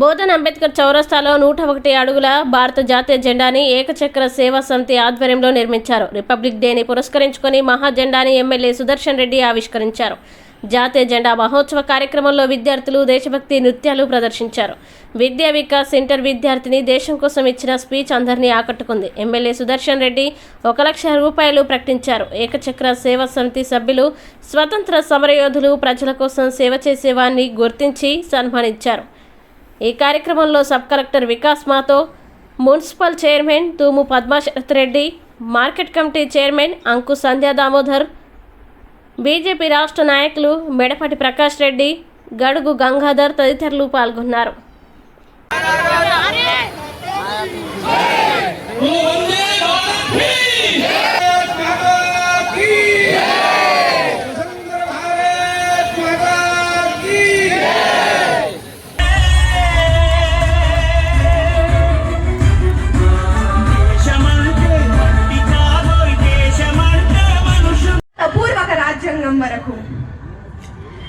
బోధన్ అంబేద్కర్ చౌరస్తాలో నూట ఒకటి అడుగుల భారత జాతీయ జెండాని ఏకచక్ర సేవా సమితి ఆధ్వర్యంలో నిర్మించారు. రిపబ్లిక్ డేని పురస్కరించుకొని మహాజెండాని ఎమ్మెల్యే సుదర్శన్ రెడ్డి ఆవిష్కరించారు. జాతీయ జెండా మహోత్సవ కార్యక్రమంలో విద్యార్థులు దేశభక్తి నృత్యాలు ప్రదర్శించారు. విద్యా వికాస్ సెంటర్ విద్యార్థిని దేశం కోసం ఇచ్చిన స్పీచ్ అందరినీ ఆకట్టుకుంది. ఎమ్మెల్యే సుదర్శన్ రెడ్డి ఒక లక్ష రూపాయలు ప్రకటించారు. ఏకచక్ర సేవా సమితి సభ్యులు స్వతంత్ర సమరయోధులు ప్రజల కోసం సేవ చేసేవారిని గుర్తించి సన్మానించారు. ఈ కార్యక్రమంలో సబ్ కలెక్టర్ వికాస్ మాతో municipal chairman Thumu Padmasharath Reddy market committee chairman Anku Sandhya Damodar BJP రాష్ట్ర నాయకులు మెడపటి ప్రకాష్ రెడ్డి గడుగు గంగాధర్ తదితరులు పాల్గొన్నారు.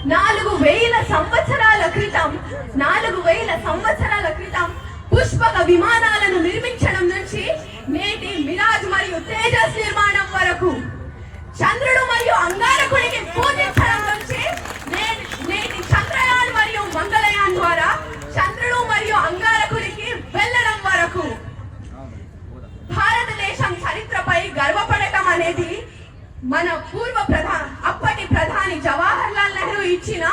నాలుగు వేల సంవత్సరాల క్రితం నాలుగు వేల సంవత్సరాల క్రితం పుష్పక విమానాలను నిర్మించడం నుంచి నేటి మిరాజ్ మరియు తేజస్ నిర్మాణం వరకు. చంద్రుడు మరియు అంగారకుడికి పూజించడం నుంచి నే- నేటి చంద్రయాన్ మరియు మంగళయాన్ ద్వారా చంద్రుడు మరియు అంగారకుడికి వెళ్ళడం వరకు. భారతదేశం చరిత్రపై గర్వపడటం అనేది మన పూర్వ ప్రధాన అప్పటి ప్రధాని జవహర్ లాల్ నెహ్రూ ఇచ్చిన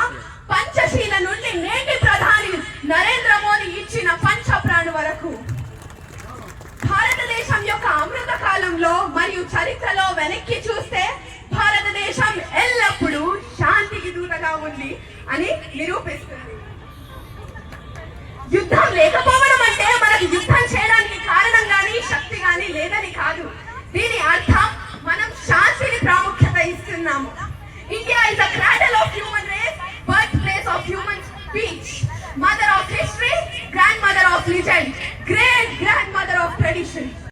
పంచశీల నుండి నేటి ప్రధాని నరేంద్ర మోదీ ఇచ్చిన పంచప్రాణు వరకు. భారతదేశం యొక్క అమృత కాలంలో మరియు చరిత్రలో వెనక్కి చూస్తే భారతదేశం ఎల్లప్పుడూ శాంతికి దూతగా ఉంది అని నిరూపిస్తుంది. యుద్ధం లేకపోవడం అంటే India is the cradle of human race, birthplace of human speech, mother of history, grandmother of religion, great grandmother of tradition.